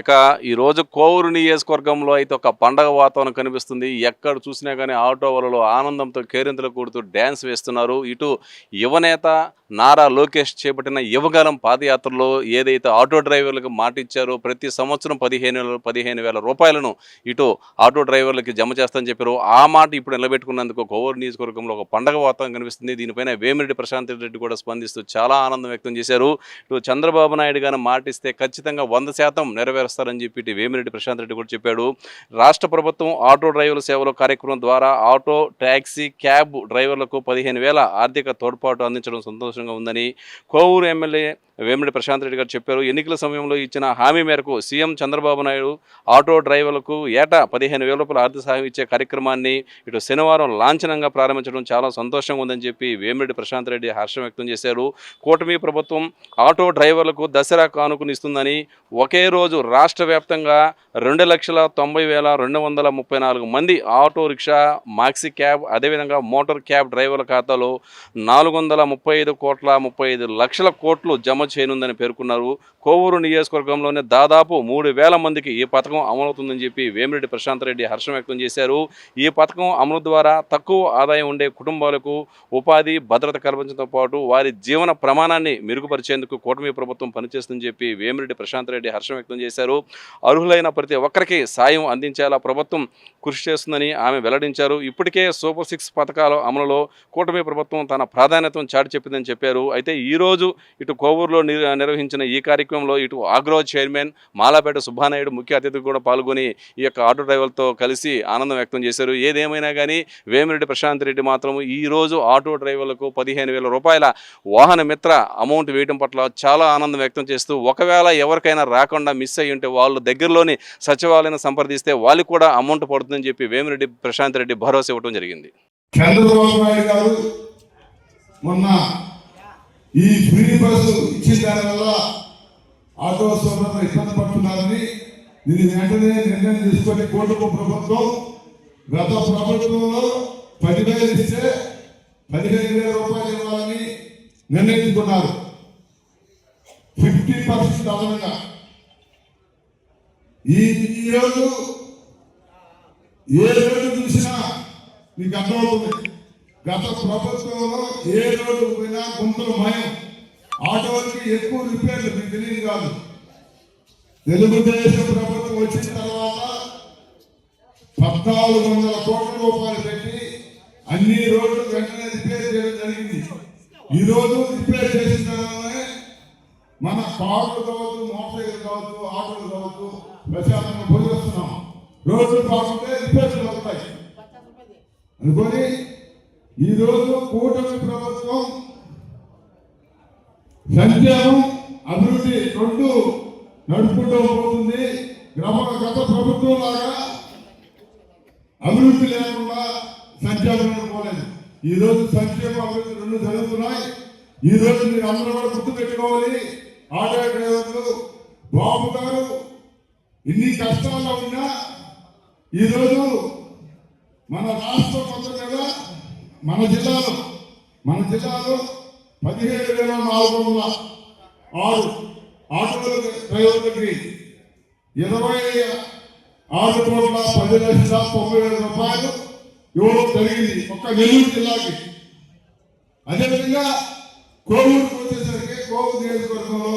ఇక ఈరోజు కోవూరు నియోజకవర్గంలో అయితే ఒక పండగ వాతావరణం కనిపిస్తుంది. ఎక్కడ చూసినా కానీ ఆటో వాళ్ళలో ఆనందంతో కేరింతలు కూడుతూ డ్యాన్స్ వేస్తున్నారు. ఇటు యువనేత నారా లోకేష్ చేపట్టిన యువగలం పాదయాత్రలో ఏదైతే ఆటో డ్రైవర్లకు మాట ఇచ్చారో ప్రతి సంవత్సరం పదిహేను వేల పదిహేను వేల రూపాయలను ఇటు ఆటో డ్రైవర్లకి జమ చేస్తామని చెప్పారు. ఆ మాట ఇప్పుడు నిలబెట్టుకున్నందుకు కోవూరు నియోజకవర్గంలో ఒక పండగ వాతావరణం కనిపిస్తుంది. దీనిపైన వేమిరెడ్డి ప్రశాంత్ రెడ్డి కూడా స్పందిస్తూ చాలా ఆనందం వ్యక్తం చేశారు. ఇటు చంద్రబాబు నాయుడు గారు మాటిస్తే ఖచ్చితంగా వంద శాతం నెరవేరు నెరవేరుస్తారని చెప్పి వేమిరెడ్డి ప్రశాంత్ రెడ్డి కూడా చెప్పాడు. రాష్ట్ర ప్రభుత్వం ఆటో డ్రైవర్ల సేవల కార్యక్రమం ద్వారా ఆటో ట్యాక్సీ క్యాబ్ డ్రైవర్లకు పదిహేను వేల ఆర్థిక తోడ్పాటు అందించడం సంతోషంగా ఉందని కోవూరు ఎమ్మెల్యే వేమిరెడ్డి ప్రశాంత్ రెడ్డి గారు చెప్పారు. ఎన్నికల సమయంలో ఇచ్చిన హామీ మేరకు సీఎం చంద్రబాబు నాయుడు ఆటో డ్రైవర్లకు ఏటా పదిహేను వేల రూపాయల ఆర్థిక సహాయం ఇచ్చే కార్యక్రమాన్ని ఇటు శనివారం లాంఛనంగా ప్రారంభించడం చాలా సంతోషంగా ఉందని చెప్పి వేమిరెడ్డి ప్రశాంత్ రెడ్డి హర్షం వ్యక్తం చేశారు. కూటమి ప్రభుత్వం ఆటో డ్రైవర్లకు దసరా కానుకనిస్తుందని ఒకే రోజు రాష్ట్ర వ్యాప్తంగా రెండు లక్షల తొంభై వేల రెండు వందల ముప్పై నాలుగు మంది ఆటో రిక్షా మాక్సీ క్యాబ్ అదేవిధంగా మోటార్ క్యాబ్ డ్రైవర్ల ఖాతాలో నాలుగు వందల ముప్పై ఐదు కోట్ల ముప్పై ఐదు లక్షల కోట్లు జమ చేయనుందని పేర్కొన్నారు. కోవూరు నియోజకవర్గంలోనే దాదాపు మూడు వేల మందికి ఈ పథకం అమలవుతుందని చెప్పి వేమిరెడ్డి ప్రశాంత్ రెడ్డి హర్షం వ్యక్తం చేశారు. ఈ పథకం అమలు ద్వారా తక్కువ ఆదాయం ఉండే కుటుంబాలకు ఉపాధి భద్రత కల్పించడంతో పాటు వారి జీవన ప్రమాణాన్ని మెరుగుపరిచేందుకు కూటమి ప్రభుత్వం పనిచేస్తుందని చెప్పి వేమిరెడ్డి ప్రశాంత్ రెడ్డి హర్షం వ్యక్తం చేశారు. అర్హులైన ప్రతి ఒక్కరికి సాయం అందించేలా ప్రభుత్వం కృషి చేస్తుందని ఆమె వెల్లడించారు. ఇప్పటికే సూపర్ సిక్స్ పథకాల అమలులో కూటమి ప్రభుత్వం తన ప్రాధాన్యతను చాటి చెప్పిందని చెప్పారు. అయితే ఈ రోజు ఇటు కోవూరులో నిర్- నిర్వహించిన ఈ కార్యక్రమంలో ఇటు ఆగ్రో చైర్మన్ మాలాపేట సుబ్బానాయుడు ముఖ్య అతిథి కూడా పాల్గొని ఈ యొక్క ఆటో డ్రైవర్తో కలిసి ఆనందం వ్యక్తం చేశారు. ఏదేమైనా కానీ వేమిరెడ్డి ప్రశాంత్ రెడ్డి మాత్రం ఈ రోజు ఆటో డ్రైవర్లకు పదిహేను వేల రూపాయల వాహన మిత్ర అమౌంట్ వేయడం పట్ల చాలా ఆనందం వ్యక్తం చేస్తూ ఒకవేళ ఎవరికైనా రాకుండా మిస్ అయ్యి ఉంటే వాళ్ళు దగ్గరలోని సచివాలయం సంప్రదిస్తే వాళ్ళకి కూడా అమౌంట్ పడుతుందని చెప్పి వేమిరెడ్డి ప్రశాంత్ రెడ్డి భరోసా ఇవ్వడం జరిగింది. చంద్రబాబు నాయుడు గారు మొన్న ఈ ఫ్రీ బస్సు ఇచ్చిన దానివల్ల ఆటో సోదరులు ఇబ్బంది పడుతున్నారని దీని వెంటనే నిర్ణయం తీసుకొని కోర్టు ప్రభుత్వం గత ప్రభుత్వంలో పదివేలు ఇస్తే పదిహేను వేల రూపాయలు ఇవ్వాలని నిర్ణయించుకున్నారు. ఫిఫ్టీ పర్సెంట్ అదనంగా. ఈ ఈరోజు ఏ రోజు చూసినా మీకు అర్థమవుతుంది. గత ప్రభుత్వంలో ఏ రోడ్డు పోయినా గుంతలు మాయం. ఆటోలకి ఎక్కువ రిపేర్లు మీకు తెలియదు కాదు. తెలుగుదేశం ప్రభుత్వం వచ్చిన తర్వాత పద్నాలుగు వందల కోట్ల రూపాయలు పెట్టి అన్ని రోడ్లు వెంటనే రిపేర్ చేయడం జరిగింది. ఈ రోజు రిపేర్ చేసిన తర్వాతనే మన కార్లు కావచ్చు మోటార్ సైకిల్ కావచ్చు ఆటోలు కావచ్చు ప్రశాంతంగా భోజనం రోడ్లు బాగుంటే రిపేర్లు అవుతాయి అనుకొని ఈ రోజు కూటమి ప్రభుత్వం సంక్షేమం అభివృద్ధి రెండు నడుపుకుంటూ పోతుంది. గ్రామ గత ప్రభుత్వం లాగా అభివృద్ధి లేకుండా సంక్షేమం పోలేదు ఈ రోజు సంక్షేమ అభివృద్ధి రెండు జరుగుతున్నాయి. ఈ రోజు మీరు అందరూ కూడా గుర్తు పెట్టుకోవాలి. ఆటో డ్రైవర్లు బాబు గారు ఇన్ని కష్టాల్లో ఉన్నా ఈ రోజు మన రాష్ట్రం మొత్తం మీద మన జిల్లాలో మన జిల్లాలో పదిహేడు వేల నాలుగు వందల ఆరు ఆటోల డ్రైవర్లకి ఇరవై ఆరు కోట్ల పది లక్షల తొంభై వేల రూపాయలు ఇవ్వడం జరిగింది ఒక్క నెల్లూరు జిల్లాకి. అదేవిధంగా కోవూరుకు వచ్చేసరికి కోవూరు నియోజకవర్గంలో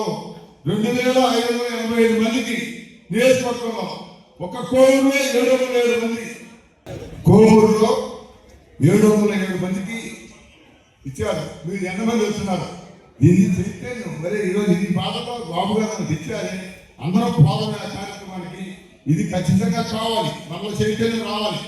రెండు వేల ఐదు వందల ఎనభై ఐదు మందికి నియోజకవర్గంలో ఒక కోవూరులో ఏడు వందల ఏడు మంది. కోవూరులో ఏడు వందల ఏడు మందికి ఇచ్చారు. మీరు ఎంతమంది వస్తున్నారు దీన్ని చెప్తే మరి ఈరోజు ఈ బాధలో బాబు గారు మనకు ఇచ్చారే అందరం పాల్గొనే కార్యక్రమానికి ఇది ఖచ్చితంగా కావాలి. మనలో చైతన్యం రావాలి.